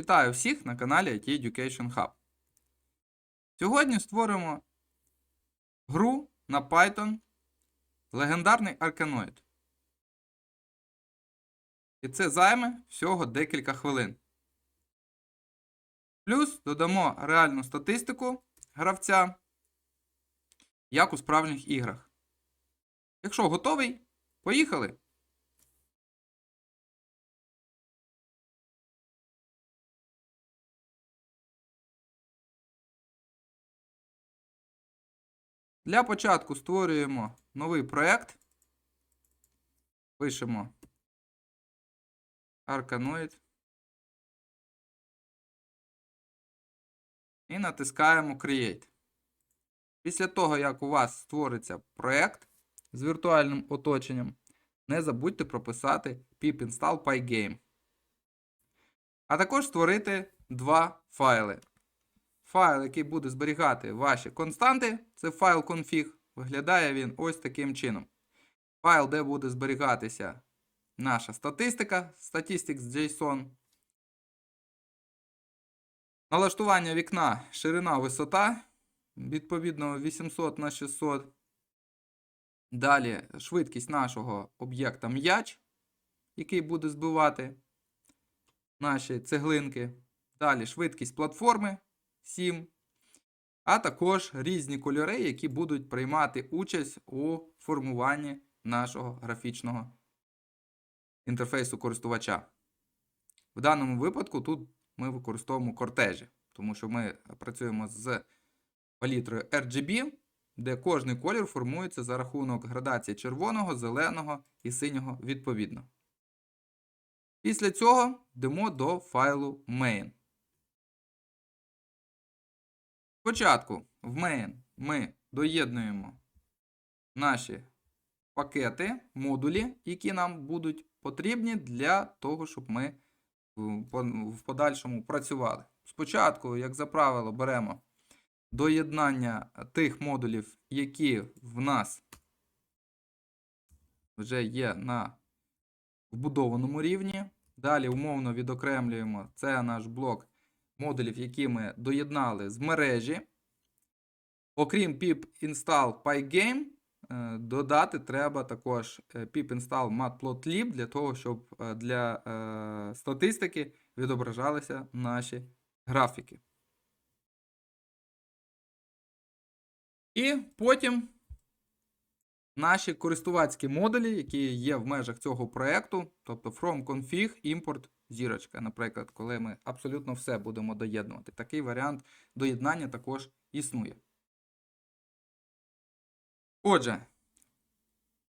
Вітаю всіх на каналі IT Education Hub. Сьогодні створимо гру на Python Легендарний Арканоїд. І це займе всього декілька хвилин. Плюс додамо реальну статистику гравця, як у справжніх іграх. Якщо готовий, поїхали! Для початку створюємо новий проєкт. Пишемо Arkanoid. І натискаємо Create. Після того, як у вас створиться проєкт з віртуальним оточенням, не забудьте прописати pip install pygame. А також створити два файли. Файл, який буде зберігати ваші константи, це файл config. Виглядає він ось таким чином. Файл, де буде зберігатися наша статистика, statistics.json. Налаштування вікна, ширина, висота. Відповідно 800 на 600. Далі швидкість нашого об'єкта м'яч, який буде збивати наші цеглинки. Далі швидкість платформи 7. А також різні кольори, які будуть приймати участь у формуванні нашого графічного інтерфейсу користувача. В даному випадку тут ми використовуємо кортежі, тому що ми працюємо з палітрою RGB, де кожний колір формується за рахунок градації червоного, зеленого і синього відповідно. Після цього йдемо до файлу main. Спочатку в main ми доєднуємо наші пакети, модулі, які нам будуть потрібні для того, щоб ми в подальшому працювали. Спочатку, як за правило, беремо доєднання тих модулів, які в нас вже є на вбудованому рівні. Далі умовно відокремлюємо це наш блок модулів, які ми доєднали з мережі. Окрім pip install pygame, е, додати треба також е, pip install matplotlib для того, щоб е, для статистики відображалися наші графіки. І потім наші користувацькі модулі, які є в межах цього проєкту, тобто from config import зірочка, наприклад, коли ми абсолютно все будемо доєднувати. Такий варіант доєднання також існує. Отже,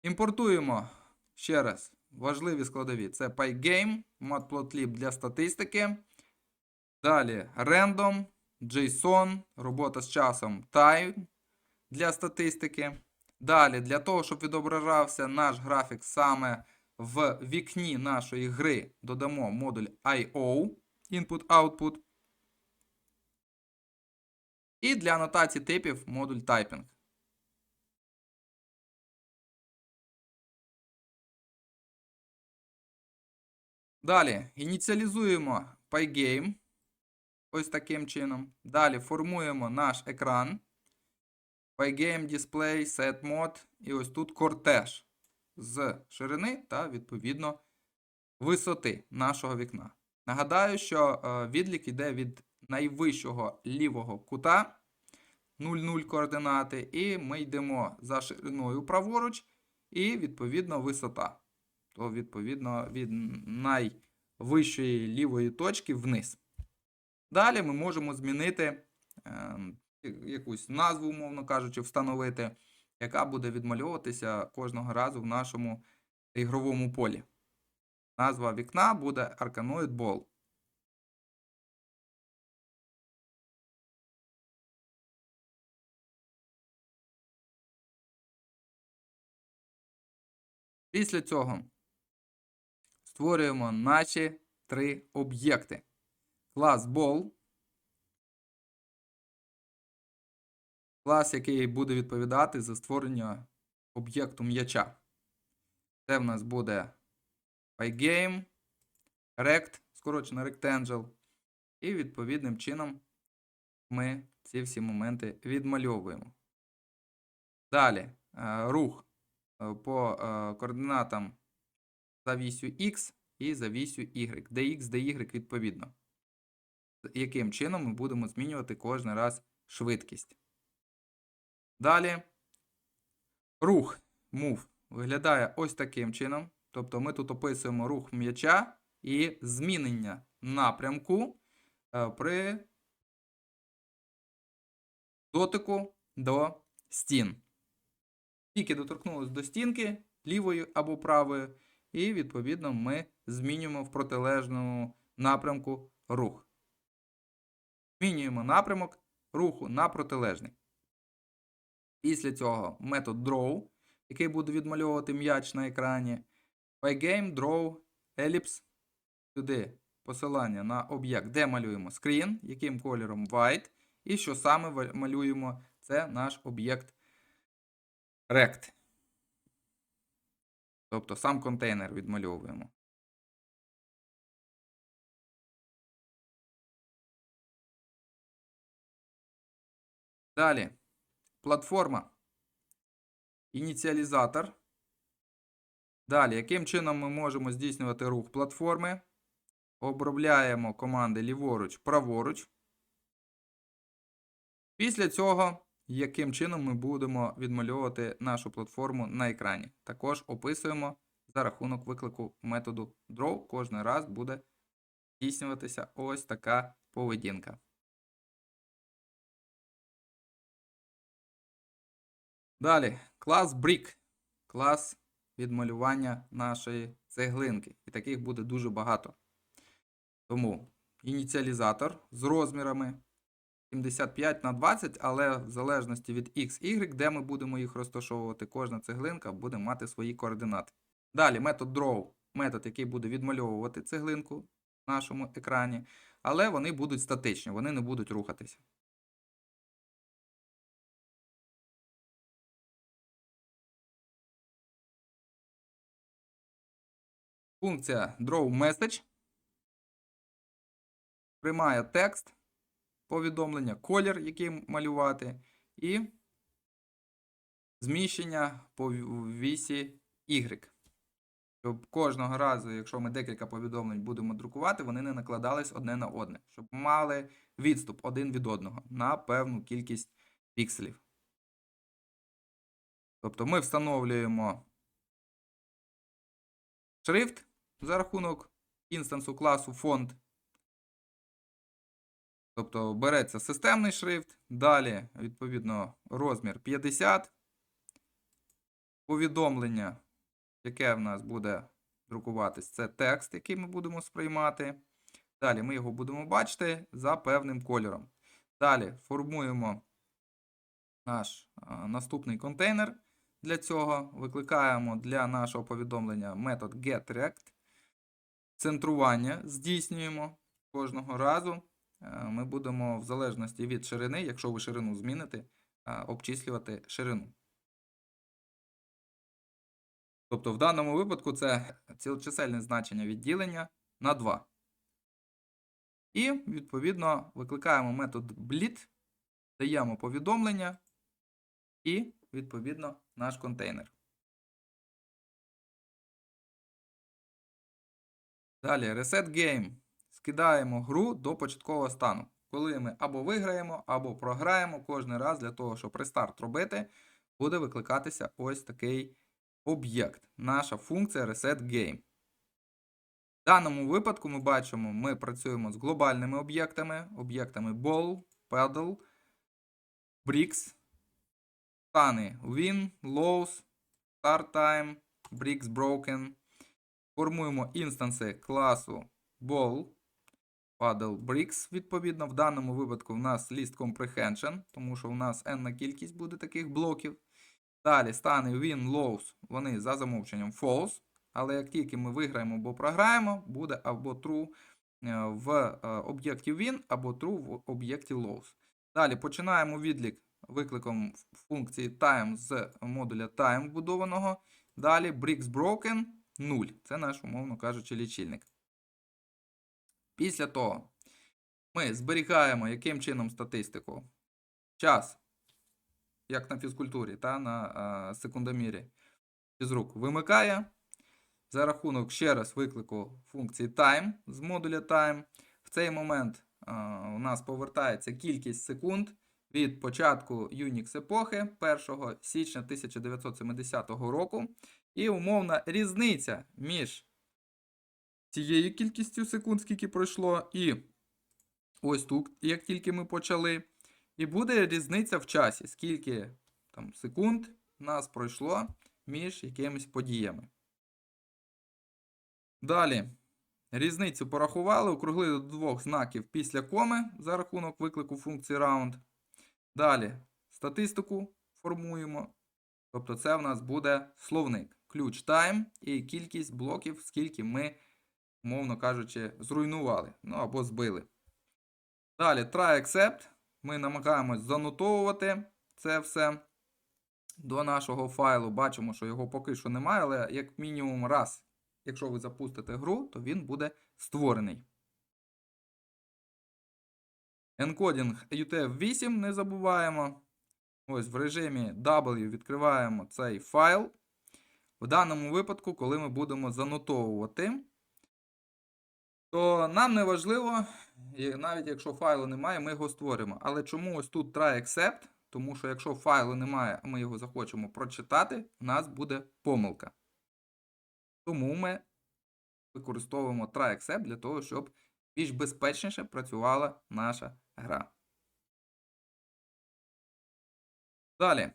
імпортуємо ще раз важливі складові: це pygame, matplotlib для статистики. Далі random, JSON, робота з часом time для статистики. Далі, для того, щоб відображався наш графік саме в вікні нашої гри, додамо модуль IO, Input-Output. І для анотації типів модуль Typing. Далі ініціалізуємо Pygame. Ось таким чином. Далі формуємо наш екран. Pygame Display, Set Mode. І ось тут кортеж з ширини та, відповідно, висоти нашого вікна. Нагадаю, що відлік йде від найвищого лівого кута 0,0 координати, і ми йдемо за шириною праворуч, і, відповідно, висота. То, відповідно, від найвищої лівої точки вниз. Далі ми можемо змінити е, якусь назву, умовно кажучи, встановити, яка буде відмальовуватися кожного разу в нашому ігровому полі. Назва вікна буде Arkanoid Ball. Після цього створюємо наші три об'єкти. Клас Ball. Клас, який буде відповідати за створення об'єкту м'яча. Це в нас буде Pygame, Rect, скорочено Rectangle. І відповідним чином ми ці всі моменти відмальовуємо. Далі е, рух е, по е, координатам за вісю X і за вісю Y, dx, dy відповідно. Яким чином ми будемо змінювати кожен раз швидкість. Далі рух move виглядає ось таким чином. Тобто ми тут описуємо рух м'яча і змінення напрямку е, при дотику до стін. Тільки доторкнулися до стінки лівою або правою, і, відповідно, ми змінюємо в протилежному напрямку рух. Змінюємо напрямок руху на протилежний. Після цього метод draw, який буде відмальовувати м'яч на екрані. Pygame, draw, ellipse. Сюди посилання на об'єкт, де малюємо screen, яким кольором white. І що саме малюємо, це наш об'єкт rect. Тобто сам контейнер відмальовуємо. Далі. Платформа. Ініціалізатор. Далі, яким чином ми можемо здійснювати рух платформи? Обробляємо команди ліворуч, праворуч. Після цього, яким чином ми будемо відмальовувати нашу платформу на екрані. Також описуємо за рахунок виклику методу draw. Кожен раз буде здійснюватися ось така поведінка. Далі, клас Brick. Клас відмалювання нашої цеглинки. І таких буде дуже багато. Тому ініціалізатор з розмірами 75 на 20, але в залежності від X, Y, де ми будемо їх розташовувати, кожна цеглинка буде мати свої координати. Далі метод Draw, метод, який буде відмальовувати цеглинку в нашому екрані, але вони будуть статичні, вони не будуть рухатися. Функція drawMessage приймає текст, повідомлення, колір, який малювати, і зміщення по вісі Y. Щоб кожного разу, якщо ми декілька повідомлень будемо друкувати, вони не накладались одне на одне, щоб мали відступ один від одного на певну кількість пікселів. Тобто ми встановлюємо шрифт за рахунок інстансу класу фонд. Тобто береться системний шрифт, далі, відповідно, розмір 50. Повідомлення, яке в нас буде друкуватись, це текст, який ми будемо сприймати. Далі ми його будемо бачити за певним кольором. Далі формуємо наш наступний контейнер. Для цього викликаємо для нашого повідомлення метод getRect. Центрування здійснюємо кожного разу. Е, Ми будемо в залежності від ширини, якщо ви ширину зміните, е, обчислювати ширину. Тобто в даному випадку це цілочисельне значення відділення на 2. І, відповідно, викликаємо метод bleed, даємо повідомлення і, відповідно, наш контейнер. Далі Reset Game. Скидаємо гру до початкового стану. Коли ми або виграємо, або програємо кожен раз для того, щоб рестарт робити, буде викликатися ось такий об'єкт. Наша функція Reset Game. В даному випадку ми бачимо, ми працюємо з глобальними об'єктами, об'єктами Ball, Paddle, Bricks, стани Win, Lows, Start Time, Bricks Broken. Формуємо інстанси класу Ball, Paddle Bricks, відповідно. В даному випадку в нас list comprehension, тому що в нас n кількість буде таких блоків. Далі стани win, lows, вони за замовченням false. Але як тільки ми виграємо або програємо, буде або true е, в е, об'єкті win, або true в об'єкті lows. Далі починаємо відлік викликом функції time з модуля time вбудованого. Далі bricks broken 0. Це наш, умовно кажучи, лічильник. Після того Ми зберігаємо яким чином статистику. Час, як на фізкультурі, та на е, секундомірі фізрук вимикає. За рахунок ще раз виклику функції time з модуля time. В цей момент е, у нас повертається кількість секунд від початку Unix епохи 1 січня 1970 року. І умовна різниця між цією кількістю секунд, скільки пройшло, і ось тут, як тільки ми почали. І буде різниця в часі, скільки там, секунд нас пройшло між якимись подіями. Далі. Різницю порахували, округлили до двох знаків після коми за рахунок виклику функції round. Далі статистику формуємо. Тобто це в нас буде словник. Ключ time і кількість блоків, скільки ми, мовно кажучи, зруйнували. Ну або збили. Далі try except. Ми намагаємось занотовувати це все до нашого файлу. Бачимо, що його поки що немає, але як мінімум раз, якщо ви запустите гру, то він буде створений. Енкодінг UTF-8 не забуваємо. Ось в режимі W відкриваємо цей файл. В даному випадку, коли ми будемо занотовувати, то нам не важливо, навіть якщо файлу немає, ми його створимо. Але чому ось тут try except? Тому що якщо файлу немає, а ми його захочемо прочитати, у нас буде помилка. Тому ми використовуємо try except для того, щоб більш безпечніше працювала наша гра. Далі.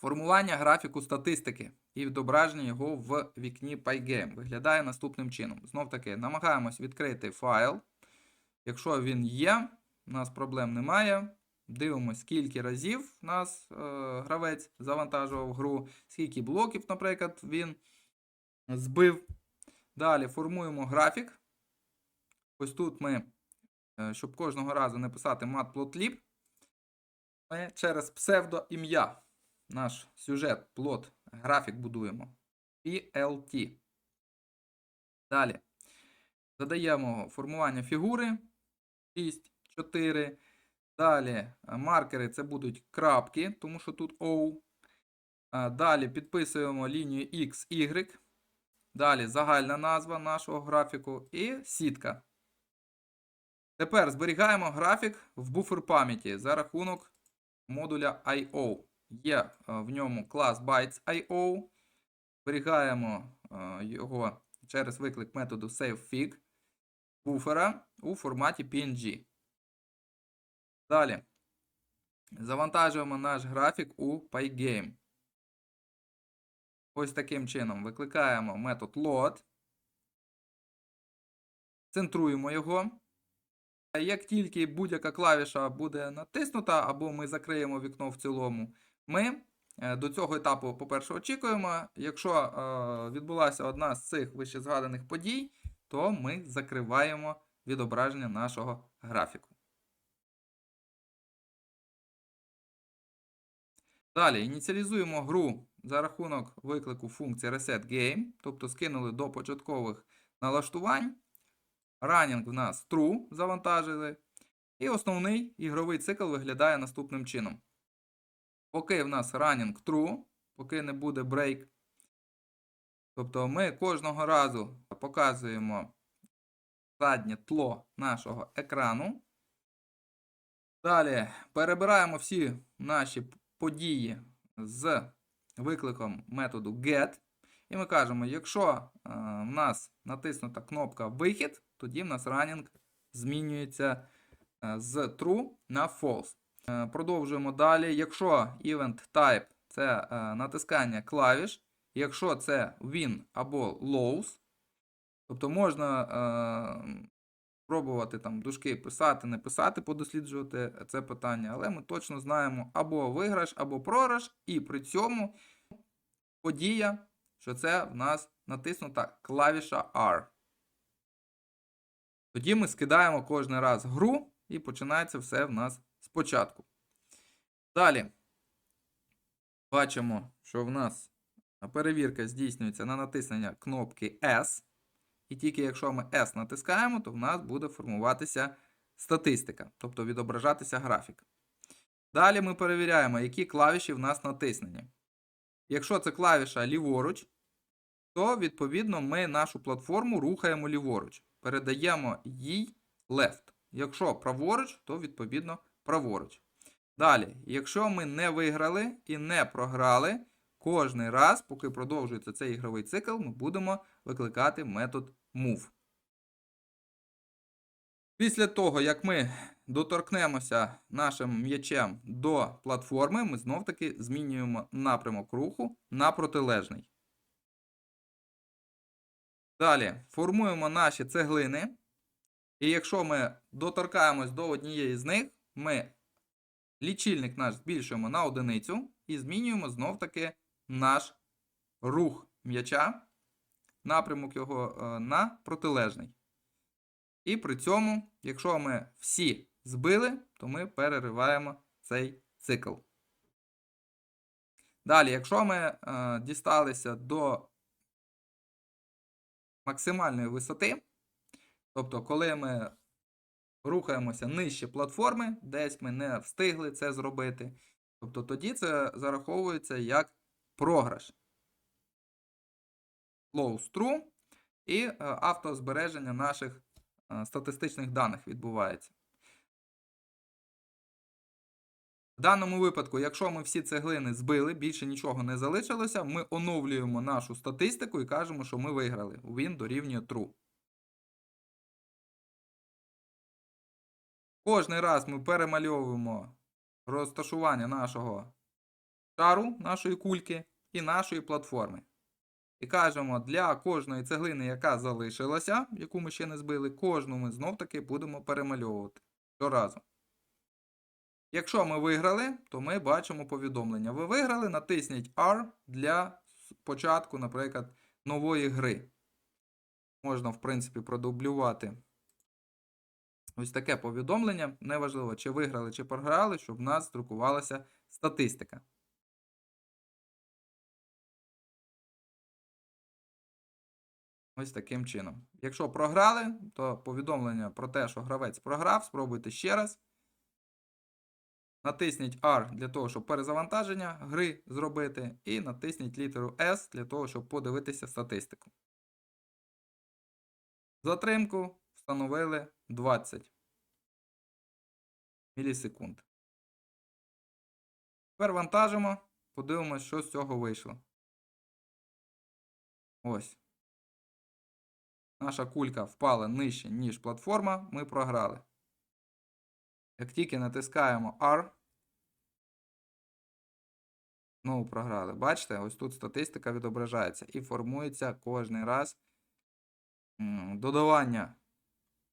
Формування графіку статистики і відображення його в вікні Pygame виглядає наступним чином. Знов таки, намагаємось відкрити файл. Якщо він є, у нас проблем немає. Дивимося, скільки разів нас е, гравець завантажував гру, скільки блоків, наприклад, він збив. Далі формуємо графік. Ось тут ми, е, щоб кожного разу не писати matplotlib, ми через псевдоім'я наш сюжет, плот, графік будуємо. PLT. Далі. Задаємо формування фігури 6, 4. Далі е, маркери це будуть крапки, тому що тут O. Е, Далі підписуємо лінію X, Y. Далі загальна назва нашого графіку і сітка. Тепер зберігаємо графік в буфер пам'яті за рахунок модуля I.O. Є е, в ньому клас bytes.io. Зберігаємо е, його через виклик методу savefig буфера у форматі PNG. Далі. Завантажуємо наш графік у Pygame. Ось таким чином викликаємо метод load. Центруємо його. Як тільки будь-яка клавіша буде натиснута, або ми закриємо вікно в цілому, ми е, до цього етапу, по-перше, очікуємо. Якщо е, відбулася одна з цих вище згаданих подій, то ми закриваємо відображення нашого графіку. Далі ініціалізуємо гру за рахунок виклику функції resetGame, тобто скинули до початкових налаштувань. Running в нас true завантажили. І основний ігровий цикл виглядає наступним чином. Поки в нас running true, поки не буде break. Тобто ми кожного разу показуємо заднє тло нашого екрану. Далі перебираємо всі наші події з викликом методу get. І ми кажемо, якщо е, в нас натиснута кнопка Вихід, тоді в нас running змінюється е, з true на false. Е, продовжуємо далі. Якщо event type це е, натискання клавіш, якщо це win або lows, тобто можна е, пробувати там дужки писати, не писати, подосліджувати це питання, але ми точно знаємо або виграш, або програш, і при цьому подія, що це в нас натиснута клавіша R. Тоді ми скидаємо кожен раз гру і починається все в нас спочатку. Далі бачимо, що в нас перевірка здійснюється на натиснення кнопки S. І тільки якщо ми S натискаємо, то в нас буде формуватися статистика, тобто відображатися графік. Далі ми перевіряємо, які клавіші в нас натиснені. Якщо це клавіша ліворуч, то відповідно ми нашу платформу рухаємо ліворуч. Передаємо їй left. Якщо праворуч, то відповідно праворуч. Далі, якщо ми не виграли і не програли, кожний раз, поки продовжується цей ігровий цикл, ми будемо викликати метод move. Після того, як ми доторкнемося нашим м'ячем до платформи, ми знов-таки змінюємо напрямок руху на протилежний. Далі формуємо наші цеглини. І якщо ми доторкаємось до однієї з них, ми лічильник наш збільшуємо на одиницю і змінюємо знов-таки наш рух м'яча, напрямок його е, на протилежний. І при цьому, якщо ми всі збили, то ми перериваємо цей цикл. Далі, якщо ми е, дісталися до максимальної висоти, тобто, коли ми рухаємося нижче платформи, десь ми не встигли це зробити, тобто тоді це зараховується як програш. Close true і е, автозбереження наших е, статистичних даних відбувається. В даному випадку, якщо ми всі цеглини збили, більше нічого не залишилося, ми оновлюємо нашу статистику і кажемо, що ми виграли. Він дорівнює true. Кожний раз ми перемальовуємо розташування нашого шару, нашої кульки і нашої платформи. І кажемо, для кожної цеглини, яка залишилася, яку ми ще не збили, кожну ми знов-таки будемо перемальовувати щоразу. Якщо ми виграли, то ми бачимо повідомлення. Ви виграли, натисніть R для початку, наприклад, нової гри. Можна, в принципі, продублювати ось таке повідомлення. Неважливо, чи виграли, чи програли, щоб в нас друкувалася статистика. Ось таким чином. Якщо програли, то повідомлення про те, що гравець програв, спробуйте ще раз. Натисніть R для того, щоб перезавантаження гри зробити, і натисніть літеру S для того, щоб подивитися статистику. Затримку встановили 20 мілісекунд. Тепер вантажимо, подивимося, що з цього вийшло. Ось. Наша кулька впала нижче, ніж платформа, ми програли. Як тільки натискаємо R, знову програли. Бачите, ось тут статистика відображається і формується кожен раз додавання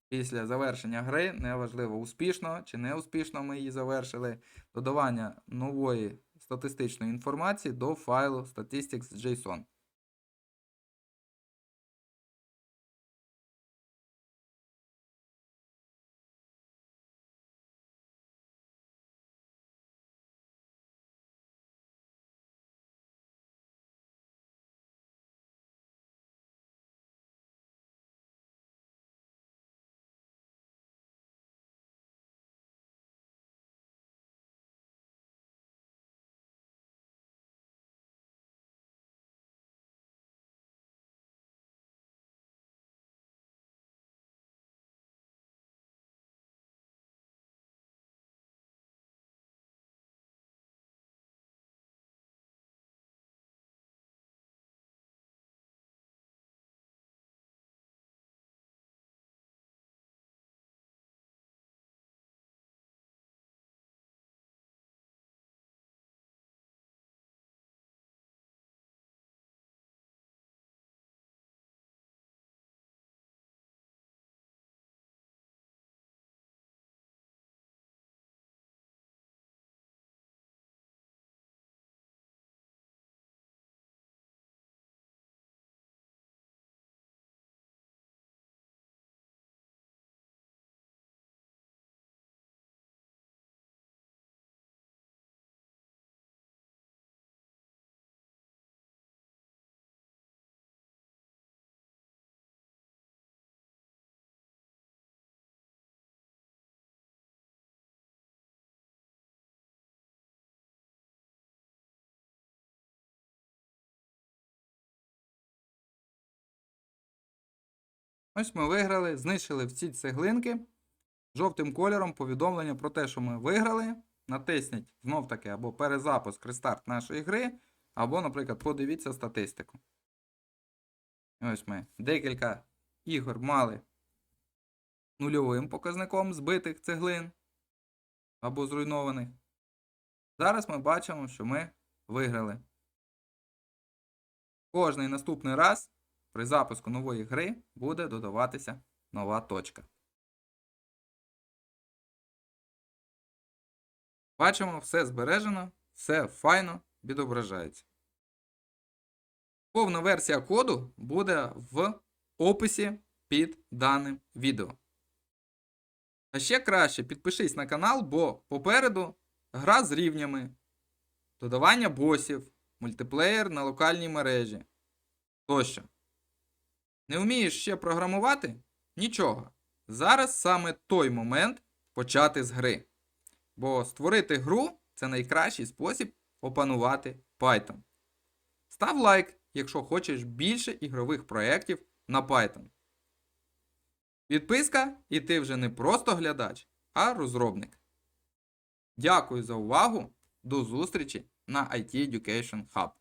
після завершення гри, неважливо, успішно чи не успішно ми її завершили, додавання нової статистичної інформації до файлу statistics.json. Ось ми виграли, знищили всі цеглинки. Жовтим кольором повідомлення про те, що ми виграли. Натисніть знов таки або перезапуск рестарт нашої гри, або, наприклад, подивіться статистику. Ось ми декілька ігор мали нульовим показником збитих цеглин або зруйнованих. Зараз ми бачимо, що ми виграли. Кожний наступний раз при запуску нової гри буде додаватися нова точка. Бачимо, все збережено, все файно відображається. Повна версія коду буде в описі під даним відео. А ще краще підпишись на канал, бо попереду гра з рівнями, додавання босів, мультиплеєр на локальній мережі тощо. Не вмієш ще програмувати? Нічого. Зараз саме той момент почати з гри. Бо створити гру це найкращий спосіб опанувати Python. Став лайк, якщо хочеш більше ігрових проєктів на Python. Підписка, і ти вже не просто глядач, а розробник. Дякую за увагу. До зустрічі на IT Education Hub.